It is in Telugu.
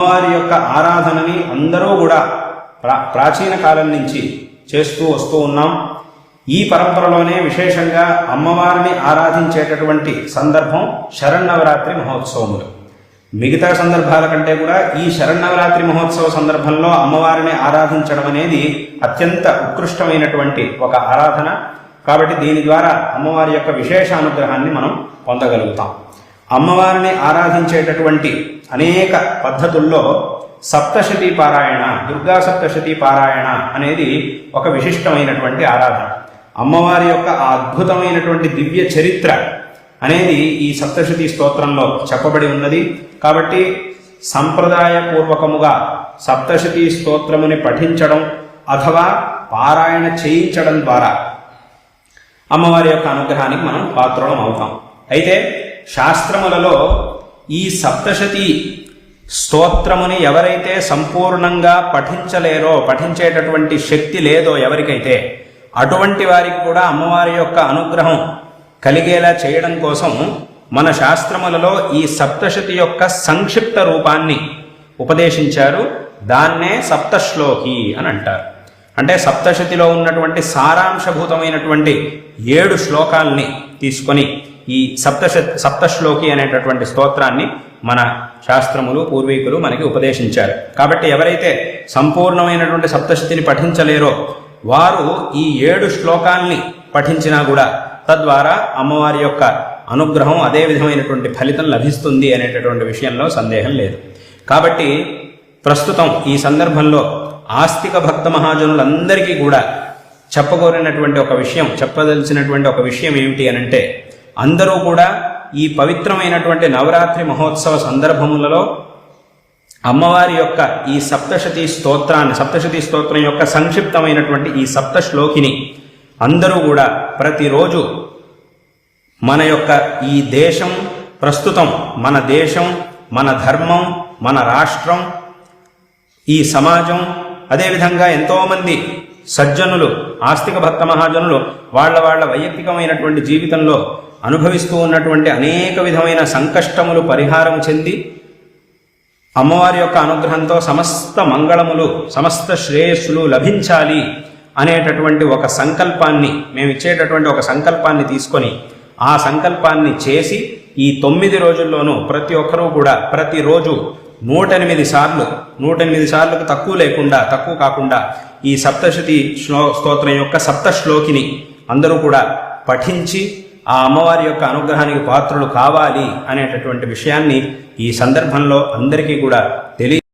అమ్మవారి యొక్క ఆరాధనని అందరూ కూడా ప్రా ప్రాచీన కాలం నుంచి చేస్తూ వస్తూ ఉన్నాం. ఈ పరంపరలోనే విశేషంగా అమ్మవారిని ఆరాధించేటటువంటి సందర్భం శరన్నవరాత్రి మహోత్సవములు. మిగతా సందర్భాల కంటే కూడా ఈ శరన్నవరాత్రి మహోత్సవ సందర్భంలో అమ్మవారిని ఆరాధించడం అనేది అత్యంత ఉత్కృష్టమైనటువంటి ఒక ఆరాధన. కాబట్టి దీని ద్వారా అమ్మవారి యొక్క విశేష అనుగ్రహాన్ని మనం పొందగలుగుతాం. అమ్మవారిని ఆరాధించేటటువంటి అనేక పద్ధతుల్లో సప్తశతి పారాయణ దుర్గా సప్తశతి పారాయణ అనేది ఒక విశిష్టమైనటువంటి ఆరాధన. అమ్మవారి యొక్క ఆ అద్భుతమైనటువంటి దివ్య చరిత్ర అనేది ఈ సప్తశతి స్తోత్రంలో చెప్పబడి ఉన్నది. కాబట్టి సంప్రదాయపూర్వకముగా సప్తశతి స్తోత్రముని పఠించడం అథవా పారాయణ చేయించడం ద్వారా అమ్మవారి యొక్క అనుగ్రహానికి మనం పాత్రలం అవుతాం. అయితే శాస్త్రములలో ఈ సప్తశతి స్తోత్రముని ఎవరైతే సంపూర్ణంగా పఠించలేరో పఠించేటటువంటి శక్తి లేదో ఎవరికైతే అటువంటి వారికి కూడా అమ్మవారి యొక్క అనుగ్రహం కలిగేలా చేయడం కోసం మన శాస్త్రములలో ఈ సప్తశతి యొక్క సంక్షిప్త రూపాన్ని ఉపదేశించారు. దాన్నే సప్తశ్లోకి అని అంటారు. అంటే సప్తశతిలో ఉన్నటువంటి సారాంశభూతమైనటువంటి ఏడు శ్లోకాల్ని తీసుకొని ఈ సప్తశ సప్తశ్లోకి అనేటటువంటి స్తోత్రాన్ని మన శాస్త్రములు పూర్వీకులు మనకి ఉపదేశించారు. కాబట్టి ఎవరైతే సంపూర్ణమైనటువంటి సప్తశతిని పఠించలేరో వారు ఈ ఏడు శ్లోకాల్ని పఠించినా కూడా తద్వారా అమ్మవారి యొక్క అనుగ్రహం అదే విధమైనటువంటి ఫలితం లభిస్తుంది అనేటటువంటి విషయంలో సందేహం లేదు. కాబట్టి ప్రస్తుతం ఈ సందర్భంలో ఆస్తిక భక్త మహాజనులందరికీ కూడా చెప్పగోరినటువంటి ఒక విషయం చెప్పదలిచినటువంటి ఒక విషయం ఏమిటి అనంటే అందరూ కూడా ఈ పవిత్రమైనటువంటి నవరాత్రి మహోత్సవ సందర్భములలో అమ్మవారి యొక్క ఈ సప్తశతి స్తోత్రాన్ని సప్తశతి స్తోత్రం యొక్క సంక్షిప్తమైనటువంటి ఈ సప్త శ్లోకిని అందరూ కూడా ప్రతిరోజు మన యొక్క ఈ దేశం ప్రస్తుతం మన దేశం మన ధర్మం మన రాష్ట్రం ఈ సమాజం అదేవిధంగా ఎంతోమంది సజ్జనులు ఆస్తిక భక్త మహాజనులు వాళ్ళ వాళ్ళ వైయక్తికమైనటువంటి జీవితంలో అనుభవిస్తూ ఉన్నటువంటి అనేక విధమైన సంకష్టములు పరిహారం చెంది అమ్మవారి యొక్క అనుగ్రహంతో సమస్త మంగళములు సమస్త శ్రేయస్సులు లభించాలి అనేటటువంటి ఒక సంకల్పాన్ని మేము ఇచ్చేటటువంటి ఒక సంకల్పాన్ని తీసుకొని ఆ సంకల్పాన్ని చేసి ఈ తొమ్మిది రోజుల్లోనూ ప్రతి ఒక్కరూ కూడా ప్రతిరోజు నూట ఎనిమిది సార్లు నూట ఎనిమిది సార్లకు తక్కువ లేకుండా తక్కువ కాకుండా ఈ సప్తశతి శ్లో స్తోత్రం యొక్క సప్త శ్లోకిని అందరూ కూడా పఠించి ఆ అమ్మవారి యొక్క అనుగ్రహానికి పాత్రలు కావాలి అనేటటువంటి విషయాన్ని ఈ సందర్భంలో అందరికీ కూడా తెలియ